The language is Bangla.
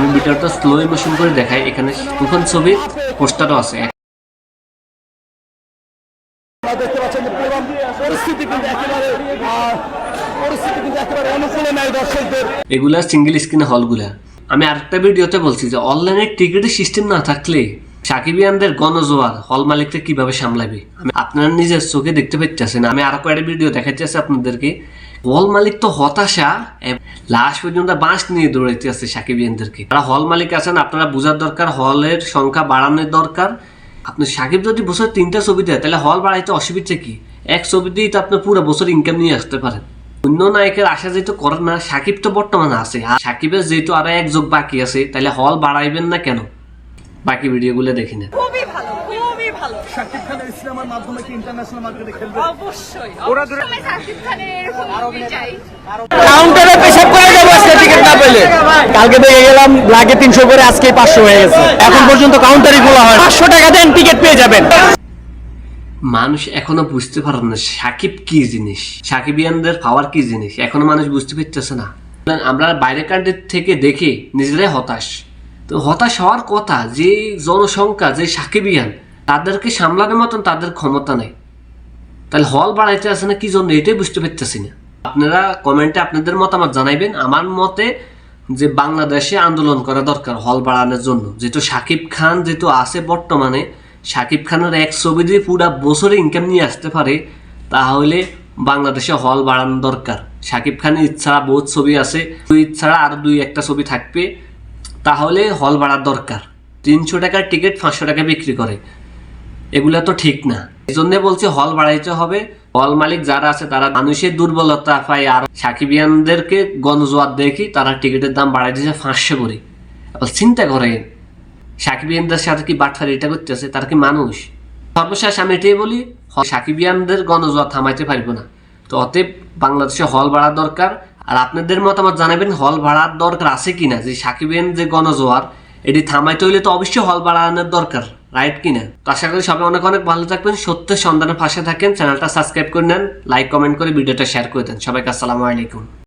আমি ভিডিওটা স্লো ইমোশন করে দেখাই এখানে তুফান ছবি পোস্টারও আছে দেখতে পাচ্ছেন পরিস্থিতি কিন্তু একেবারে পরিস্থিতি কিন্তু একেবারে অনুকূলে নাই দর্শকদের। এগুলা সিঙ্গেল স্ক্রিন হলগুলা আমি আরেকটা ভিডিওতে বলছি যে অনলাইনে টিকিটের সিস্টেম না থাকলে সাকিবিয়ানদের গণজোয়ার হল মালিকটা কীভাবে সামলাবে? আমি আপনারা নিজের চোখে দেখতে পাচ্ছেন আমি আরও কয়েকটা ভিডিও দেখাচ্ছি আপনাদেরকে। হল মালিক তো হতাশা লাস্ট পর্যন্ত বাঁশ নিয়ে দৌড়াইতে আছে সাকিবিয়ানদেরকে। যারা হল মালিক আছেন, আপনারা বোঝার দরকার, হলের সংখ্যা বাড়ানোর দরকার। আপনি সাকিব যদি বছর তিনটা ছবি দেয়, তাহলে হল বাড়াইতে অসুবিধা কি? এক ছবি দিয়েই তো আপনি পুরো বছর ইনকাম নিয়ে আসতে পারেন। অন্য নায়কের আশা যেহেতু করেন না, সাকিব তো বর্তমানে আছে। আর সাকিবের যেহেতু আরও এক যোগ বাকি আছে, তাহলে হল বাড়াইবেন না কেন? বাকি ভিডিওগুলো দেখে নেন। খুবই ভালো খুবই ভালো। শাকিব খানের সিনেমার মাধ্যমে কি ইন্টারন্যাশনাল মার্কেটে খেলবে? অবশ্যই অবশ্যই সাকিব খানের এরকম মুভি চাই। কাউন্টারে পেশাব করে যাব আজকে টিকিট না পেলে। কালকে দেখে গেলাম লাগে তিনশো করে আজকে পাঁচশো হয়ে গেছে। এখন পর্যন্ত কাউন্টারই খোলা হয় পাঁচশো টাকা দেন টিকিট পেয়ে যাবেন। মানুষ এখনও বুঝতে পারেন না সাকিব কি জিনিস? সাকিবিয়ানদের পাওয়ার কি জিনিস? এখনও মানুষ বুঝতে পারতেছে না। আমরা বাইরে কান্ট্রি থেকে দেখে নিজেরাই হতাশ। তো হতাশ হওয়ার কথা যে জনসংখ্যা, যে সাকিবিয়ান, তাদেরকে সামলানোর মতন তাদের ক্ষমতা নেই। তাহলে হল বাড়াইতে আছে না কি জন্য? এটাই বুঝতে পারতেছি না। আপনারা কমেন্টে আপনাদের মতামত জানাইবেন। আমার মতে যে বাংলাদেশে আন্দোলন করা দরকার হল বাড়ানোর জন্য। যেহেতু সাকিব খান যেহেতু আছে বর্তমানে, সাকিব খানের এক ছবি দিয়ে পুরা বছরে ইনকাম নিয়ে আসতে পারে, তাহলে বাংলাদেশে হল বাড়ানো দরকার। সাকিব খানের ইচ্ছা বহুত ছবি আছে। দুই ছাড়া আরও দুই একটা ছবি থাকবে। তাহলে হল বাড়ার দরকার। তিনশো টাকার টিকিট পাঁচশো টাকা বিক্রি করে। এগুলা তো ঠিক না। এই জন্য বলছি হল বাড়াইতে হবে। হল মালিক যারা আছে, তারা মানুষের দুর্বলতা পায় আর সাকিবিয়ানদেরকে গণজোয়ার দেখি, তারা টিকিটের দাম বাড়াই দিয়েছে পাঁচশো করে। চিন্তা করেন, সাকিবিয়ানদের সাথে কি বাটফারি এটা করতেছে? তারা কি মানুষ? সর্বশেষ আমি এটাই বলি, সাকিবিয়ানদের গণজোয়ার থামাইতে পারব না। তো অতএব বাংলাদেশে হল বাড়ার দরকার। আর আপনাদের মতামত জানাবেন, হল ভাড়ার দরকার আছে কিনা? যে সাকিবেন যে গণজোয়ার, এটি থামাইতে হইলে তো অবশ্যই হল বাড়ানোর দরকার রাইট কিনা? তো আশা করি সবাই অনেক অনেক ভালো থাকবেন, সত্যের সন্ধানের পাশে থাকেন। চ্যানেলটা সাবস্ক্রাইব করে নেন লাইক কমেন্ট করে ভিডিওটা শেয়ার করে দেন। সবাইকে আসসালামু আলাইকুম।